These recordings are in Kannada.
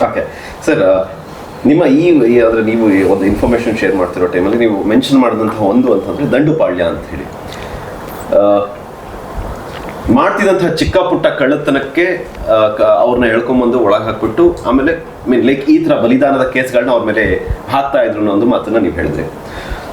ಓಕೆ ಸರ್ ನಿಮ್ಮ ಈ ಅಂದರೆ ನೀವು ಒಂದು ಇನ್ಫಾರ್ಮೇಶನ್ ಶೇರ್ ಮಾಡ್ತಿರೋ ಟೈಮಲ್ಲಿ ನೀವು ಮೆನ್ಷನ್ ಮಾಡಿದಂತಹ ಒಂದು ಅಂತಂದ್ರೆ ದಂಡುಪಾಳ್ಯ ಅಂತ ಹೇಳಿ. ಆ, ಮಾಡ್ತಿದಂತಹ ಚಿಕ್ಕ ಪುಟ್ಟ ಕಳ್ಳತನಕ್ಕೆ ಅವ್ರನ್ನ ಎಳ್ಕೊಂಬಂದು ಒಳಗೆ ಹಾಕ್ಬಿಟ್ಟು ಆಮೇಲೆ ಮೀನ್ ಲೈಕ್ ಈ ತರ ಬಲಿದಾನದ ಕೇಸ್ಗಳನ್ನ ಅವ್ರ ಮೇಲೆ ಹಾಕ್ತಾ ಇದ್ರು ಅನ್ನೋ ಒಂದು ಮಾತನ್ನ ನೀವು ಹೇಳಿದ್ರಿ.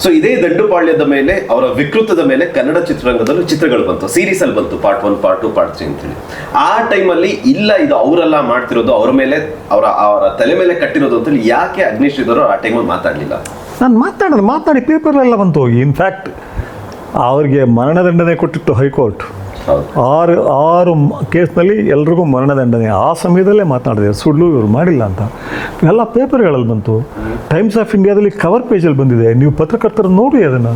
ಸೊ ಇದೇ ದಂಡುಪಾಳ್ಯದ ಮೇಲೆ ಅವರ ವಿಕೃತದ ಮೇಲೆ ಕನ್ನಡ ಚಿತ್ರರಂಗದಲ್ಲೂ ಚಿತ್ರಗಳು ಬಂತು. ಸೀರೀಸ್ ಅಲ್ಲಿ ಬಂತು part one part two part three ಅಂತೇಳಿ. ಆ ಟೈಮಲ್ಲಿ ಇಲ್ಲ ಇದು ಅವರೆಲ್ಲ ಮಾಡ್ತಿರೋದು ಅವ್ರ ಮೇಲೆ ಅವರ ಅವರ ತಲೆ ಮೇಲೆ ಕಟ್ಟಿರೋದು ಅಂತೇಳಿ ಯಾಕೆ ಅಗ್ನಿಶ್ ಇದ್ದವರು ಆ ಟೈಮಲ್ಲಿ ಮಾತಾಡ್ಲಿಲ್ಲ? ನಾನು ಮಾತಾಡೋದು ಮಾತಾಡಿ ಪೇಪರ್ಲೆಲ್ಲ ಬಂತು ಇನ್ಫ್ಯಾಕ್ಟ್ ಅವ್ರಿಗೆ ಮರಣದಂಡನೆ ಕೊಟ್ಟಿತ್ತು ಹೈಕೋರ್ಟ್. ಆರು ಆರು ಕೇಸ್ನಲ್ಲಿ ಎಲ್ರಿಗೂ ಮರಣದಂಡನೆ. ಆ ಸಮಯದಲ್ಲೇ ಮಾತನಾಡಿದೆ ಸುಳ್ಳು ಇವರು ಮಾಡಿಲ್ಲ ಅಂತ. ಎಲ್ಲ ಪೇಪರ್ಗಳಲ್ಲಿ ಬಂತು. ಟೈಮ್ಸ್ ಆಫ್ ಇಂಡಿಯಾದಲ್ಲಿ ಕವರ್ ಪೇಜಲ್ಲಿ ಬಂದಿದೆ. ನೀವು ಪತ್ರಕರ್ತರು ನೋಡಿ ಅದನ್ನು.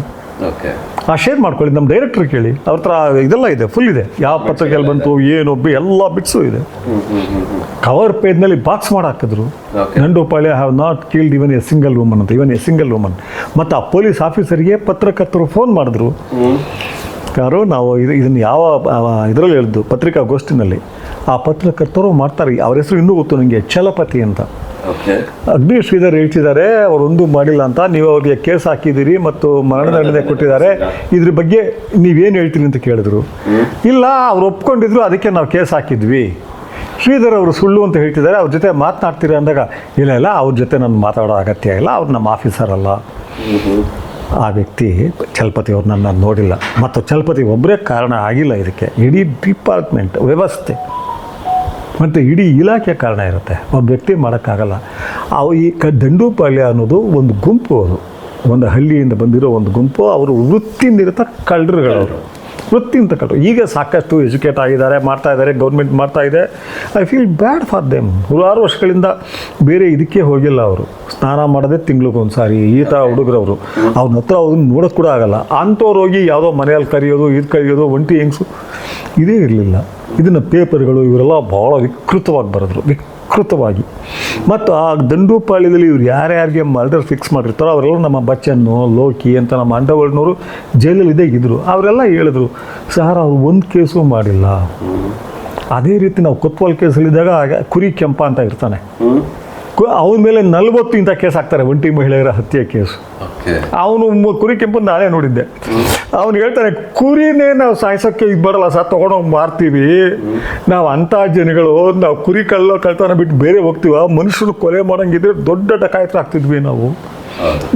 ಆ ಶೇರ್ ಮಾಡ್ಕೊಳ್ಳಿ ನಮ್ಮ ಡೈರೆಕ್ಟರ್ ಕೇಳಿ. ಅವ್ರ ಹತ್ರ ಇದೆಲ್ಲ ಇದೆ ಫುಲ್ ಇದೆ. ಯಾವ ಪತ್ರಿಕೆಯಲ್ಲಿ ಬಂತು ಏನು ಎಲ್ಲ ಬಿಟ್ಸು ಇದೆ. ಕವರ್ ಪೇಜ್ನಲ್ಲಿ ಬಾಕ್ಸ್ ಮಾಡಿ ಹಾಕಿದ್ರು. Okay. I have not killed even a single woman ಅಂತ. ಇವನ್ ಎ ಸಿಂಗಲ್ ವುಮನ್ ಮತ್ತು ಆ ಪೊಲೀಸ್ ಆಫೀಸರ್ಗೆ ಪತ್ರಕರ್ತರು ಫೋನ್ ಮಾಡಿದ್ರು. ಯಾರು ನಾವು ಇದು ಇದನ್ನು ಯಾವ ಇದರಲ್ಲಿ ಹೇಳಿದ್ದು ಪತ್ರಿಕಾಗೋಷ್ಠಿನಲ್ಲಿ ಆ ಪತ್ರಕರ್ತರು ಮಾಡ್ತಾರೆ. ಅವ್ರ ಹೆಸರು ಇನ್ನೂ ಗೊತ್ತು ನನಗೆ ಛಲಪತಿ ಅಂತ. ಅಗ್ನಿ ಶ್ರೀಧರ್ ಹೇಳ್ತಿದ್ದಾರೆ ಅವರೊಂದು ಮಾಡಿಲ್ಲ ಅಂತ. ನೀವು ಅವ್ರಿಗೆ ಕೇಸ್ ಹಾಕಿದ್ದೀರಿ ಮತ್ತು ಮರಣದಂಡನೆ ಕೊಟ್ಟಿದ್ದಾರೆ. ಇದ್ರ ಬಗ್ಗೆ ನೀವೇನು ಹೇಳ್ತೀರಿ ಅಂತ ಕೇಳಿದ್ರು. ಇಲ್ಲ ಅವ್ರು ಒಪ್ಕೊಂಡಿದ್ರು ಅದಕ್ಕೆ ನಾವು ಕೇಸ್ ಹಾಕಿದ್ವಿ. ಶ್ರೀಧರ್ ಅವರು ಸುಳ್ಳು ಅಂತ ಹೇಳ್ತಿದ್ದಾರೆ ಅವ್ರ ಜೊತೆ ಮಾತನಾಡ್ತೀರಾ ಅಂದಾಗ ಇಲ್ಲ ಇಲ್ಲ ಅವ್ರ ಜೊತೆ ನಾನು ಮಾತಾಡೋ ಅಗತ್ಯ ಇಲ್ಲ ಅವ್ರು ನಮ್ಮ ಆಫೀಸರ್ ಅಲ್ಲ. ಆ ವ್ಯಕ್ತಿ ಚಲಪತಿ ಅವ್ರು ನನ್ನ ನೋಡಿಲ್ಲ. ಮತ್ತು ಚಲಪತಿ ಒಬ್ಬರೇ ಕಾರಣ ಆಗಿಲ್ಲ ಇದಕ್ಕೆ. ಇಡೀ ಡಿಪಾರ್ಟ್ಮೆಂಟ್ ವ್ಯವಸ್ಥೆ ಮತ್ತು ಇಡೀ ಇಲಾಖೆ ಕಾರಣ ಇರುತ್ತೆ. ಒಬ್ಬ ವ್ಯಕ್ತಿ ಮಾಡೋಕ್ಕಾಗಲ್ಲ. ಅವು ಈ ಕ ದಂಡುಪಾಳ್ಯ ಅನ್ನೋದು ಒಂದು ಗುಂಪು ಅದು. ಒಂದು ಹಳ್ಳಿಯಿಂದ ಬಂದಿರೋ ಒಂದು ಗುಂಪು. ಅವರು ವೃತ್ತಿ ನಿರತ ಕಳ್ಳರುಗಳವರು. ಕಳ್ಳರು ಈಗ ಸಾಕಷ್ಟು ಎಜುಕೇಟ್ ಆಗಿದ್ದಾರೆ, ಮಾಡ್ತಾ ಇದ್ದಾರೆ, ಗೌರ್ಮೆಂಟ್ ಮಾಡ್ತಾ ಇದೆ. I feel bad for them ನೂರಾರು ವರ್ಷಗಳಿಂದ ಬೇರೆ ಇದಕ್ಕೆ ಹೋಗಿಲ್ಲ ಅವರು. ಸ್ನಾನ ಮಾಡದೆ ತಿಂಗ್ಳಿಗೊಂದು ಸಾರಿ ಈ ಥರ ಹುಡುಗರವರು. ಅವ್ರನ್ನ ಹತ್ರ ಅವ್ರನ್ನ ನೋಡೋಕೆ ಕೂಡ ಆಗಲ್ಲ. ಅಂಥವ್ರು ಹೋಗಿ ಯಾವುದೋ ಮನೆಯಲ್ಲಿ ಕರೆಯೋದು, ಇದು ಕರೆಯೋದು, ಒಂಟಿ ಹೆಂಗ್ಸು? ಇದೇ ಇರಲಿಲ್ಲ. ಇದನ್ನು ಪೇಪರ್ಗಳು ಇವರೆಲ್ಲ ಭಾಳ ವಿಕೃತವಾಗಿ ಬರೆದ್ರು. ವಿಕೃತವಾಗಿ. ಮತ್ತು ಆ ದಂಡುಪಾಳ್ಯದಲ್ಲಿ ಇವ್ರು ಯಾರ್ಯಾರಿಗೆ ಮರ್ಡರ್ ಫಿಕ್ಸ್ ಮಾಡಿರ್ತಾರೋ ಅವರೆಲ್ಲ ನಮ್ಮ ಬಚ್ಚನ್ನು, ಲೋಕಿ ಅಂತ ನಮ್ಮ ಅಂಡವಳ್ನವರು ಜೈಲಲ್ಲಿ ಇದೇ ಇದ್ದರು ಅವರೆಲ್ಲ ಹೇಳಿದ್ರು ಸರ್ ಅವ್ರು ಒಂದು ಕೇಸು ಮಾಡಿಲ್ಲ. ಅದೇ ರೀತಿ ನಾವು ಕೊತ್ವಾಲ್ ಕೇಸಲ್ಲಿದ್ದಾಗ ಕುರಿ ಕೆಂಪ ಅಂತ ಇರ್ತಾನೆ. ಅವನ ಮೇಲೆ ನಲ್ವತ್ತು ಇಂಥ ಕೇಸ್ ಹಾಕ್ತಾರೆ ಒಂಟಿ ಮಹಿಳೆಯರ ಹತ್ಯೆ ಕೇಸು. ಅವನು ಕುರಿ ಕೆಂಪು ನಾನೇ ನೋಡಿದ್ದೆ. ಅವನು ಹೇಳ್ತಾನೆ ಕುರಿನೇ ನಾವು ಸಾಯಿಸೋಕ್ಕೆ ಇದು ಬರಲ್ಲ ಸರ್ ತೊಗೊಂಡೋಗಿ ಮಾರ್ತೀವಿ. ನಾವು ಅಂಥ ಜನಗಳು ನಾವು ಕುರಿ ಕಳ್ಳ ಕಳ್ತನ ಬಿಟ್ಟು ಬೇರೆ ಹೋಗ್ತೀವ ಮನುಷ್ಯರು ಕೊಲೆ ಮಾಡೋಂಗಿದ್ರೆ ದೊಡ್ಡ ಡಕಾಯತ್ರ ಆಗ್ತಿದ್ವಿ ನಾವು.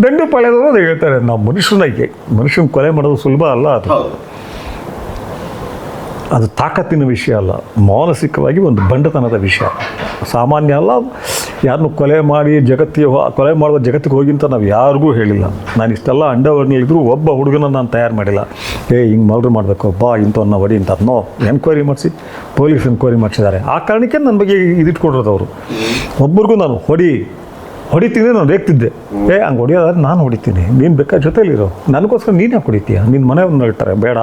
ದಂಡು ಪಳೆದವರು ಅದೇ ಹೇಳ್ತಾರೆ ನಾವು ಮನುಷ್ಯನಿಗೆ ಮನುಷ್ಯನ ಕೊಲೆ ಮಾಡೋದು ಸುಲಭ ಅಲ್ಲ ಅದು. ಅದು ತಾಕತ್ತಿನ ವಿಷಯ ಅಲ್ಲ ಮಾನಸಿಕವಾಗಿ ಒಂದು ಬಂಡತನದ ವಿಷಯ. ಸಾಮಾನ್ಯ ಅಲ್ಲ ಯಾರನ್ನು ಕೊಲೆ ಮಾಡಿ ಜಗತ್ತಿಗೆ ಕೊಲೆ ಮಾಡುವ ಜಗತ್ತಿಗೆ ಹೋಗಿ ಅಂತ ನಾವು ಯಾರಿಗೂ ಹೇಳಿಲ್ಲ. ನಾನು ಇಷ್ಟೆಲ್ಲ ಅಂಡರ್ವರ್ನಲ್ಲಿದ್ದರೂ ಒಬ್ಬ ಹುಡುಗನ ನಾನು ತಯಾರು ಮಾಡಿಲ್ಲ. ಏ, ಹಿಂಗೆ ಮಲ್ರು ಮಾಡಬೇಕು, ಬಾ ಇಂಥವನ್ನ ಹೊಡಿ ಅಂತ ನೋ ಎನ್ಕ್ವೈರಿ ಮಾಡಿಸಿ, ಪೊಲೀಸ್ ಎನ್ಕ್ವೈರಿ ಮಾಡಿಸಿದ್ದಾರೆ. ಆ ಕಾರಣಕ್ಕೆ ನನ್ನ ಬಗ್ಗೆ ಇದಿಟ್ಕೊಂಡಿರೋದು ಅವರು. ಒಬ್ಬರಿಗೂ ನಾನು ಹೊಡಿ, ಹೊಡಿತೀನಿ, ನಾನು ರೇಗ್ತಿದ್ದೆ. ಏ, ಹಂಗೆ ಹೊಡಿಯೋದಾದ್ರೆ ನಾನು ಹೊಡಿತೀನಿ. ನೀನು ಬೇಕಾದ ಜೊತೆಲಿರೋ. ನನಗೋಸ್ಕರ ನೀನು ಯಾಕೆ ಹೊಡಿತೀಯ? ನಿನ್ನ ಮನೆಯವ್ರನ್ನ ಹೇಳ್ತಾರೆ, ಬೇಡ.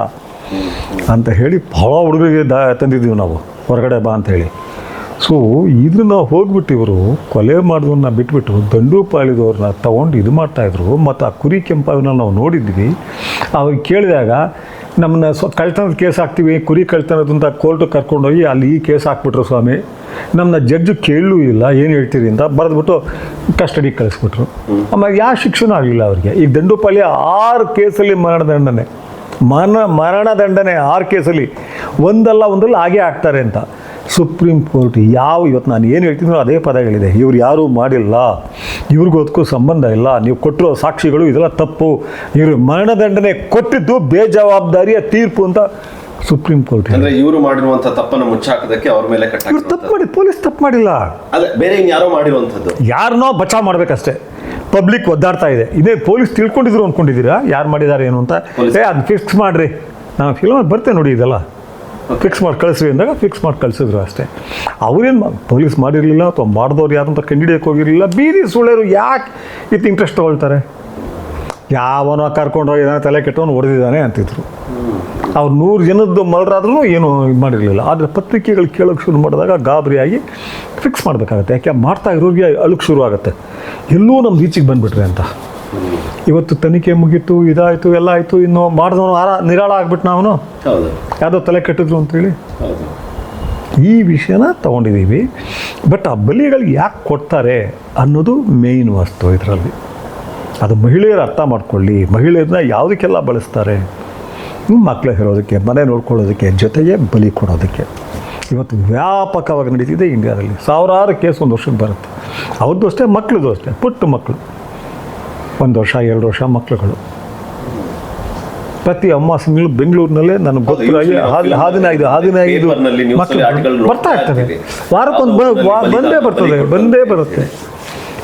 ಅಂತ ಹೇಳಿ ಭಾಳ ಹುಡುಗರಿಗೆ ದ ತಂದಿದ್ದೀವಿ ನಾವು. ಹೊರಗಡೆ ಬಾ ಅಂತ ಹೇಳಿ. ಸೊ ಇದನ್ನ ಹೋಗ್ಬಿಟ್ಟು ಇವರು ಕೊಲೆ ಮಾಡಿದವ್ರನ್ನ ಬಿಟ್ಬಿಟ್ಟು ದಂಡು ಪಾಳಿದವ್ರನ್ನ ತಗೊಂಡು ಇದು ಮಾಡ್ತಾಯಿದ್ರು ಮತ್ತು ಆ ಕುರಿ ಕೆಂಪವನ್ನ ನಾವು ನೋಡಿದ್ವಿ. ಅವ್ರಿಗೆ ಕೇಳಿದಾಗ ನಮ್ಮನ್ನ ಸ್ವ ಕಳ್ತನದ ಕೇಸ್ ಹಾಕ್ತೀವಿ, ಕುರಿ ಕಳ್ತನದಂತ ಕೋರ್ಟಿಗೆ ಕರ್ಕೊಂಡೋಗಿ ಅಲ್ಲಿ ಈ ಕೇಸ್ ಹಾಕ್ಬಿಟ್ರು ಸ್ವಾಮಿ. ನಮ್ಮನ್ನ ಜಡ್ಜು ಕೇಳಲೂ ಇಲ್ಲ, ಏನು ಹೇಳ್ತೀರಿ ಅಂತ ಬರೆದ್ಬಿಟ್ಟು ಕಸ್ಟಡಿಗೆ ಕಳಿಸ್ಬಿಟ್ರು. ಆಮೇಲೆ ಯಾವ ಶಿಕ್ಷಣ ಆಗಲಿಲ್ಲ ಅವರಿಗೆ. ಈಗ ದಂಡುಪಾಳ್ಯ ಆರು ಕೇಸಲ್ಲಿ ಮರಣದಂಡನೆ ಮರಣ ಮರಣದಂಡನೆ ಆರು ಕೇಸಲ್ಲಿ. ಒಂದಲ್ಲ ಒಂದಲ್ಲ ಹಾಗೆ ಆಗ್ತಾರೆ ಅಂತ. ಸುಪ್ರೀಂ ಕೋರ್ಟ್ ಯಾವ ಇವತ್ತು ನಾನು ಏನು ಹೇಳ್ತಿದ್ರು ಅದೇ ಪದಗಳಿದೆ. ಇವ್ರು ಯಾರೂ ಮಾಡಿಲ್ಲ. ಇವ್ರಿಗೂ ಅದಕ್ಕೂ ಸಂಬಂಧ ಇಲ್ಲ. ನೀವು ಕೊಟ್ಟಿರೋ ಸಾಕ್ಷಿಗಳು ಇದೆಲ್ಲ ತಪ್ಪು. ಇವರು ಮರಣದಂಡನೆ ಕೊಟ್ಟಿದ್ದು ಬೇಜವಾಬ್ದಾರಿಯ ತೀರ್ಪು ಅಂತ ಸುಪ್ರೀಂ ಕೋರ್ಟ್ ಅಂದ್ರೆ ಇವರು ಮಾಡಿರುವಂತ ತಪ್ಪನ್ನು ಮುಚ್ಚಾಕದಕ್ಕೆ ಅವ್ರ ಮೇಲೆ ಕಟ್ಟ ಇವ್ರು ತಪ್ಪು ಮಾಡಿ ಪೊಲೀಸ್ ತಪ್ಪು ಮಾಡಿಲ್ಲ. ಅದೇ ಬೇರೆ ಇನ್ಯಾರೋ ಮಾಡಿರುವಂಥದ್ದು. ಯಾರನ್ನೋ ಬಚಾವ್ ಮಾಡಬೇಕಷ್ಟೇ. ಪಬ್ಲಿಕ್ ಒದ್ದಾಡ್ತಾ ಇದೆ. ಇದೇ ಪೊಲೀಸ್ ತಿಳ್ಕೊಂಡಿದ್ರು ಅಂದ್ಕೊಂಡಿದ್ದೀರಾ ಯಾರು ಮಾಡಿದ್ದಾರೆ ಏನು ಅಂತ? ಏ ಅದು ಫಿಕ್ಸ್ ಮಾಡಿರಿ. ನಾನು ಫಿಲ್ಮಲ್ಲಿ ಬರ್ತೇನೆ ನೋಡಿ ಇದೆಲ್ಲ. ಫಿಕ್ಸ್ ಮಾಡಿ ಕಳಿಸ್ರಿ ಅಂದಾಗ ಫಿಕ್ಸ್ ಮಾಡಿ ಕಳಿಸಿದ್ರು ಅಷ್ಟೇ. ಅವ್ರೇನು ಪೊಲೀಸ್ ಮಾಡಿರಲಿಲ್ಲ ಅಥವಾ ಮಾಡಿದವ್ರು ಯಾರು ಅಂತ ಕಂಡಿಡಿಯಕ್ಕೆ ಹೋಗಿರಲಿಲ್ಲ. ಬೀದಿ ಸುಳ್ಳೆರು ಯಾಕೆ ಇತ್ತು ಇಂಟ್ರೆಸ್ಟ್ ತೊಗೊಳ್ತಾರೆ? ಯಾವನೋ ಕರ್ಕೊಂಡೋಗಿ ಏನೋ ತಲೆ ಕೆಟ್ಟವನು ಹೊಡೆದಿದ್ದಾನೆ ಅಂತಿದ್ರು. ಅವ್ರು ನೂರು ಜನದ್ದು ಮರ್ಡರಾದ್ರೂ ಏನು ಇದು ಮಾಡಿರಲಿಲ್ಲ. ಆದರೆ ಪತ್ರಿಕೆಗಳು ಕೇಳೋಕೆ ಶುರು ಮಾಡಿದಾಗ ಗಾಬರಿಯಾಗಿ ಫಿಕ್ಸ್ ಮಾಡಬೇಕಾಗತ್ತೆ. ಯಾಕೆ ಮಾಡ್ತಾ ಇರೋರಿಗೆ ಅಳುಕ್ ಶುರು ಆಗುತ್ತೆ. ಎಲ್ಲೂ ನಮ್ದು ಈಚೆಗೆ ಬಂದುಬಿಟ್ರೆ ಅಂತ. ಇವತ್ತು ತನಿಖೆ ಮುಗೀತು ಇದಾಯಿತು ಎಲ್ಲ ಆಯಿತು ಇನ್ನು ಮಾಡಿದವನು ಆರ ನಿರಾಳ ಆಗ್ಬಿಟ್ಟು ನಾವು ಯಾವುದೋ ತಲೆ ಕೆಟ್ಟಿದ್ರು ಅಂತೇಳಿ? ಈ ವಿಷಯನ ತಗೊಂಡಿದ್ದೀವಿ. ಬಟ್ ಆ ಬಲಿಗಳು ಯಾಕೆ ಕೊಡ್ತಾರೆ ಅನ್ನೋದು ಮೇಯ್ನ್ ವಸ್ತು ಇದರಲ್ಲಿ. ಅದು ಮಹಿಳೆಯರು ಅರ್ಥ ಮಾಡ್ಕೊಳ್ಳಿ. ಮಹಿಳೆಯರನ್ನ ಯಾವುದಕ್ಕೆಲ್ಲ ಬಳಸ್ತಾರೆ? ಮಕ್ಕಳು ಹೇರೋದಕ್ಕೆ ಮನೆ ನೋಡ್ಕೊಳ್ಳೋದಕ್ಕೆ ಜೊತೆಗೆ ಬಲಿ ಕೊಡೋದಕ್ಕೆ. ಇವತ್ತು ವ್ಯಾಪಕವಾಗಿ ನಡೀತಿದೆ ಇಂಡಿಯಾದಲ್ಲಿ. ಸಾವಿರಾರು ಕೇಸ್ ಒಂದು ವರ್ಷಕ್ಕೆ ಬರುತ್ತೆ. ಅವ್ರದ್ದು ಅಷ್ಟೇ ಮಕ್ಕಳದು ಅಷ್ಟೇ ಪುಟ್ಟ ಮಕ್ಕಳು ಒಂದು ವರ್ಷ ಎರಡು ವರ್ಷ ಮಕ್ಕಳುಗಳು ಪ್ರತಿ ಅಮಾವಾಸ್ಯೆಗಳು ಬೆಂಗಳೂರಿನಲ್ಲೇ ನನಗೆ ಗೊತ್ತಾಗಿ ಹದಿನೈದು ನಾವು ಹಾದಿ ಹಾದಿನಾಯ್ದು ಹಾದಿನಾಯ್ದು paperನಲ್ಲಿ, news ಅಲ್ಲಿ article ಮಕ್ಕಳು ಬರ್ತಾ ಇರ್ತದೆ. ವಾರಕ್ಕೊಂದು ಬಂದೇ ಬರ್ತದೆ ಬಂದೇ ಬರುತ್ತೆ.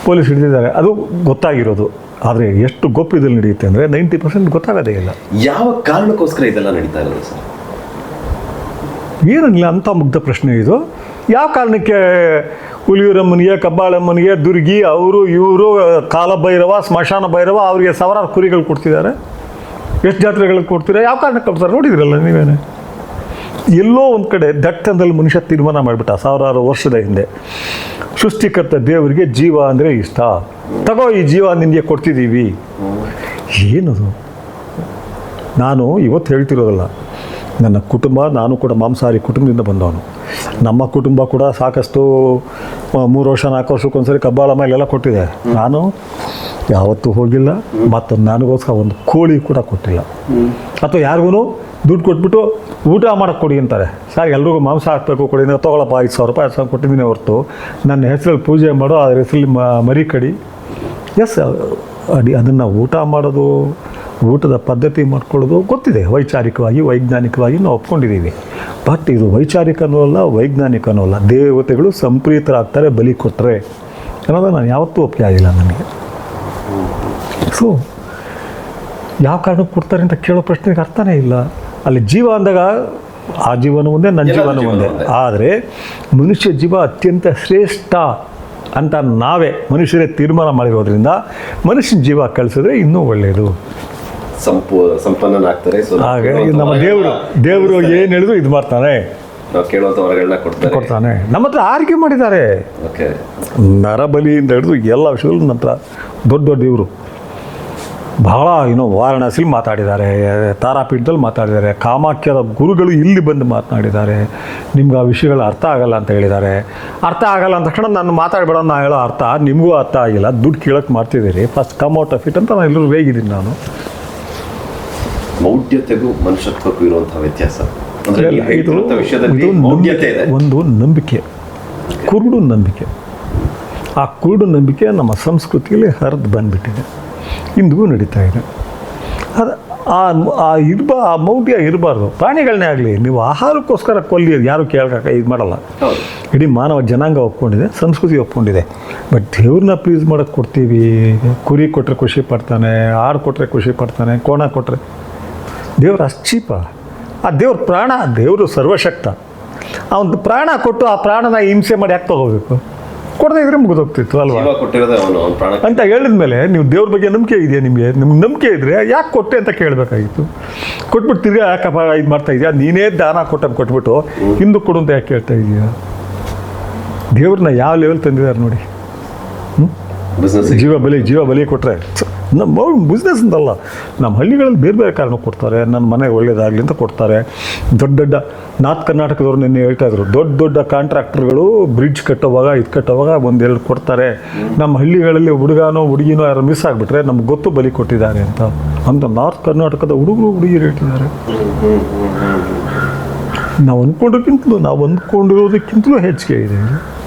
ಪೊಲೀಸ್ ಹಿಡಿದಿದ್ದಾರೆ. ಅದು ಗೊತ್ತಾಗಿರೋದು. ಆದರೆ ಎಷ್ಟು ಗೊಪ್ಪಿದಲ್ಲಿ ನಡೆಯುತ್ತೆ ಅಂದರೆ ನೈಂಟಿ ಪರ್ಸೆಂಟ್ ಗೊತ್ತಾಗೋದೇ ಇಲ್ಲ. ಯಾವ ಕಾರಣಕ್ಕೋಸ್ಕರ ಇದೆಲ್ಲ ನಡೀತಾ ಇರೋದು ಸರ್? ಏನಿಲ್ಲ ಅಂಥ ಮುಗ್ಧ ಪ್ರಶ್ನೆ ಇದು. ಯಾವ ಕಾರಣಕ್ಕೆ ಹುಲಿಯೂರಮ್ಮನಿಗೆ ಕಬ್ಬಾಳಮ್ಮನಿಗೆ, ದುರ್ಗಿ, ಅವರು, ಇವರು ಕಾಲಭೈರವ ಸ್ಮಶಾನ ಭೈರವ, ಅವರಿಗೆ ಸಾವಿರಾರು ಕುರಿಗಳು ಕೊಡ್ತಿದ್ದಾರೆ. ಎಷ್ಟು ಜಾತ್ರೆಗಳಿಗೆ ಕೊಡ್ತೀರಾ? ಯಾವ ಕಾರಣಕ್ಕೆ ಕೊಡ್ತಾರೆ? ನೋಡಿದಿರಲ್ಲ ನೀವೇನೆ? ಎಲ್ಲೋ ಒಂದು ಕಡೆ ದಟ್ಟದಲ್ಲಿ ಮನುಷ್ಯ ತೀರ್ಮಾನ ಮಾಡಿಬಿಟ್ಟ ಸಾವಿರಾರು ವರ್ಷದ ಹಿಂದೆ. ಸೃಷ್ಟಿಕರ್ತ ದೇವರಿಗೆ ಜೀವ ಅಂದರೆ ಇಷ್ಟ. ತಗೋ, ಈ ಜೀವ ನಿನಗೆ ಕೊಡ್ತಿದ್ದೀವಿ ಏನದು? ನಾನು ಇವತ್ತು ಹೇಳ್ತಿರೋದಲ್ಲ ನನ್ನ ಕುಟುಂಬ, ನಾನು ಕೂಡ ಮಾಂಸಾಹಾರಿ ಕುಟುಂಬದಿಂದ ಬಂದವನು. ನಮ್ಮ ಕುಟುಂಬ ಕೂಡ ಸಾಕಷ್ಟು ಮೂರು ವರ್ಷ, ನಾಲ್ಕು ವರ್ಷಕ್ಕೊಂದ್ಸರಿ ಕಬ್ಬಾಳ ಮೇಲೆಲ್ಲ ಕೊಟ್ಟಿದೆ. ನಾನು ಯಾವತ್ತೂ ಹೋಗಿಲ್ಲ. ಮತ್ತು ನನಗೋಸ್ಕರ ಒಂದು ಕೋಳಿ ಕೂಡ ಕೊಟ್ಟಿಲ್ಲ. ಅಥವಾ ಯಾರಿಗೂ ದುಡ್ಡು ಕೊಟ್ಬಿಟ್ಟು ಊಟ ಮಾಡೋಕ್ಕೆ ಕೊಡಿ ಅಂತಾರೆ. ಸರ್ ಎಲ್ರಿಗೂ ಮಾಂಸ ಹಾಕಬೇಕು, ಕೊಡಿ. ಅಂದರೆ ತೊಗೊಳಪ್ಪ, ಐದು ಸಾವಿರ ರೂಪಾಯಿ ಸಾವಿರ ಕೊಟ್ಟಿದ್ದೀನಿ ಹೊರತು. ನನ್ನ ಹೆಸರಲ್ಲಿ ಪೂಜೆ ಮಾಡೋ ಅದ್ರ ಹೆಸರಲ್ಲಿ ಮರಿ ಕಡಿ. ಎಸ್ ಅಡಿ, ಅದನ್ನು ಊಟ ಮಾಡೋದು ಊಟದ ಪದ್ಧತಿ ಮಾಡ್ಕೊಳ್ಳೋದು ಗೊತ್ತಿದೆ. ವೈಚಾರಿಕವಾಗಿ ವೈಜ್ಞಾನಿಕವಾಗಿ ನಾವು ಒಪ್ಕೊಂಡಿದ್ದೀವಿ. ಬಟ್ ಇದು ವೈಚಾರಿಕನೂ ಅಲ್ಲ ವೈಜ್ಞಾನಿಕನೂ ಅಲ್ಲ. ದೇವತೆಗಳು ಸಂಪ್ರೀತರಾಗ್ತಾರೆ ಬಲಿ ಕೊಟ್ಟರೆ ಅನ್ನೋದು ನಾನು ಯಾವತ್ತೂ ಒಪ್ಪಿಗೆ ಆಗಿಲ್ಲ ನನಗೆ. ಸೊ ಯಾವ ಕಾರಣಕ್ಕೆ ಕೊಡ್ತಾರೆ ಅಂತ ಕೇಳೋ ಪ್ರಶ್ನೆಗೆ ಅರ್ಥನೇ ಇಲ್ಲ. ಅಲ್ಲಿ ಜೀವ ಅಂದಾಗ ಆ ಜೀವನ ಒಂದೇ ನನ್ನ ಜೀವನ ಒಂದೇ. ಆದರೆ ಮನುಷ್ಯ ಜೀವ ಅತ್ಯಂತ ಶ್ರೇಷ್ಠ ಅಂತ ನಾವೇ ಮನುಷ್ಯರೇ ತೀರ್ಮಾನ ಮಾಡಿರೋದ್ರಿಂದ ಮನುಷ್ಯನ ಜೀವ ಕಳಿಸಿದ್ರೆ ಇನ್ನೂ ಒಳ್ಳೆಯದು ಸಂಪು ಸಂಪನ್ನನಾಗ್ತಾರೆ ಸೊ ಹಾಗೆ ನಮ್ಮ ದೇವರು ದೇವರು ಏನು ಹೇಳಿದ್ರು ಇದು ಮಾಡ್ತಾನೆ. ನಾವು ಕೇಳುವಂತ ವರಗಳನ್ನ ಕೊಡ್ತಾರೆ. ಕೊಡ್ತಾನೆ. ನಮ್ಮ ಹತ್ರ ಮಾಡಿದ್ದಾರೆ. ಓಕೆ. ನರಬಲಿಯಿಂದ ಹಿಡಿದು ಎಲ್ಲ ವಿಷಯಗಳು ನಮ್ಮ ಹತ್ರ ದೊಡ್ಡ ದೊಡ್ಡ ಇವರು ಬಹಳ ಏನೋ ವಾರಣಾಸಿಲಿ ಮಾತಾಡಿದ್ದಾರೆ ತಾರಾಪೀಠದಲ್ಲಿ ಮಾತಾಡಿದ್ದಾರೆ ಕಾಮಾಖ್ಯದ ಗುರುಗಳು ಇಲ್ಲಿ ಬಂದು ಮಾತನಾಡಿದ್ದಾರೆ. ನಿಮ್ಗೆ ಆ ವಿಷಯಗಳು ಅರ್ಥ ಆಗಲ್ಲ ಅಂತ ಹೇಳಿದ್ದಾರೆ. ಅರ್ಥ ಆಗಲ್ಲ ಅಂತ ತಕ್ಷಣ ನಾನು ಮಾತಾಡಬೇಡ ನಾ ಹೇಳೋ ಅರ್ಥ ನಿಮಗೂ ಅರ್ಥ ಆಗಿಲ್ಲ. ದುಡ್ಡು ಕೇಳೋಕ್ಕೆ ಮಾಡ್ತಿದ್ದೀರಿ. First come out of it ಅಂತ ನಾನು ಎಲ್ಲರೂ ವೇಗಿದ್ದೀನಿ ನಾನು. ಮೌಢ್ಯತೆಗೂ ಮನುಷ್ಯತ್ವಕ್ಕೂ ಇರುವಂತಹ ವ್ಯತ್ಯಾಸ. ಒಂದು ನಂಬಿಕೆ ಕುರುಡು ನಂಬಿಕೆ. ಆ ಕುರುಡು ನಂಬಿಕೆ ನಮ್ಮ ಸಂಸ್ಕೃತಿಯಲ್ಲಿ ಹರಿದು ಬಂದ್ಬಿಟ್ಟಿದೆ. ಇಂದಿಗೂ ನಡೀತಾ ಇದೆ. ಅದು ಆ ಆ ಇರ್ಬ ಆ ಮೌಢ್ಯ ಇರಬಾರ್ದು. ಪ್ರಾಣಿಗಳನ್ನೇ ಆಗಲಿ ನೀವು ಆಹಾರಕ್ಕೋಸ್ಕರ ಕೊಲ್ಲಿ ಯಾರು ಕೇಳಕ ಇದು ಮಾಡಲ್ಲ. ಇಡೀ ಮಾನವ ಜನಾಂಗ ಒಪ್ಕೊಂಡಿದೆ ಸಂಸ್ಕೃತಿ ಒಪ್ಕೊಂಡಿದೆ. ಬಟ್ ದೇವ್ರನ್ನ ಪ್ಲೀಸ್ ಮಾಡೋಕ್ಕೆ ಕೊಡ್ತೀವಿ. ಕುರಿ ಕೊಟ್ಟರೆ ಖುಷಿ ಪಡ್ತಾನೆ ಆಡು ಕೊಟ್ಟರೆ ಖುಷಿ ಪಡ್ತಾನೆ ಕೋಣ ಕೊಟ್ಟರೆ ದೇವ್ರು ಅಶ್ಚೀಪ ಚೀಪ ಆ ದೇವ್ರ ಪ್ರಾಣ ದೇವರು ಸರ್ವಶಕ್ತ. ಆ ಒಂದು ಪ್ರಾಣ ಕೊಟ್ಟು ಆ ಪ್ರಾಣನ ಹಿಂಸೆ ಮಾಡಿ ಯಾಕೆ ತಗೋಬೇಕು? ಕೊಡದೇ ಇದ್ರೆ ಮುಗಿದೋಗ್ತಿತ್ತು ಅಲ್ವಾ? ಅಂತ ಹೇಳಿದ ಮೇಲೆ ನೀವು ದೇವ್ರ ಬಗ್ಗೆ ನಂಬಿಕೆ ಇದೆಯಾ ನಿಮಗೆ? ನಿಮ್ಗೆ ನಂಬಿಕೆ ಇದ್ದರೆ ಯಾಕೆ ಕೊಟ್ಟೆ ಅಂತ ಕೇಳಬೇಕಾಗಿತ್ತು. ಕೊಟ್ಬಿಟ್ಟು ತಿರ್ಗಾ ಯಾಕಪ್ಪ ಇದು ಮಾಡ್ತಾ ಇದೆಯಾ? ನೀನೇ ದಾನ ಕೊಟ್ಟಂಗೆ ಕೊಟ್ಬಿಟ್ಟು ಹಿಂದೂ ಕೊಡು ಅಂತ ಯಾಕೆ ಕೇಳ್ತಾ ಇದೀಯಾ? ದೇವ್ರನ್ನ ಯಾವ ಲೆವೆಲ್ ತಂದಿದ್ದಾರೆ ನೋಡಿ. ಹ್ಞೂ ಜೀವ ಬಲಿ ಜೀವ ಬಲಿ ಕೊಟ್ಟರೆ ನಮ್ಮ ಬಿಸ್ನೆಸ್ ಅಂತಲ್ಲ ನಮ್ಮ ಹಳ್ಳಿಗಳಲ್ಲಿ ಬೇರೆ ಬೇರೆ ಕಾರಣ ಕೊಡ್ತಾರೆ. ನನ್ನ ಮನೆ ಒಳ್ಳೇದಾಗಲಿ ಅಂತ ಕೊಡ್ತಾರೆ. ದೊಡ್ಡ ದೊಡ್ಡ ನಾರ್ತ್ ಕರ್ನಾಟಕದವ್ರು ನಿನ್ನೆ ಹೇಳ್ತಾ ಇದ್ರು. ದೊಡ್ಡ ದೊಡ್ಡ ಕಾಂಟ್ರಾಕ್ಟರ್ಗಳು ಬ್ರಿಡ್ಜ್ ಕಟ್ಟೋವಾಗ, ಇದು ಕಟ್ಟೋವಾಗ ಒಂದೆರಡು ಕೊಡ್ತಾರೆ. ನಮ್ಮ ಹಳ್ಳಿಗಳಲ್ಲಿ ಹುಡುಗನೋ, ಹುಡುಗಿನೋ ಯಾರು ಮಿಸ್ ಆಗಿಬಿಟ್ರೆ ನಮ್ಗೆ ಗೊತ್ತು ಬಲಿ ಕೊಟ್ಟಿದ್ದಾರೆ ಅಂತ. ಅಂತ ನಾರ್ತ್ ಕರ್ನಾಟಕದ ಹುಡುಗರು ಹುಡುಗಿರು ಹೇಳ್ತಿದ್ದಾರೆ. ನಾವು ಅಂದ್ಕೊಂಡಕ್ಕಿಂತಲೂ ನಾವು ಅಂದ್ಕೊಂಡಿರೋದಕ್ಕಿಂತಲೂ ಹೆಚ್ಚಿಗೆ ಇದು.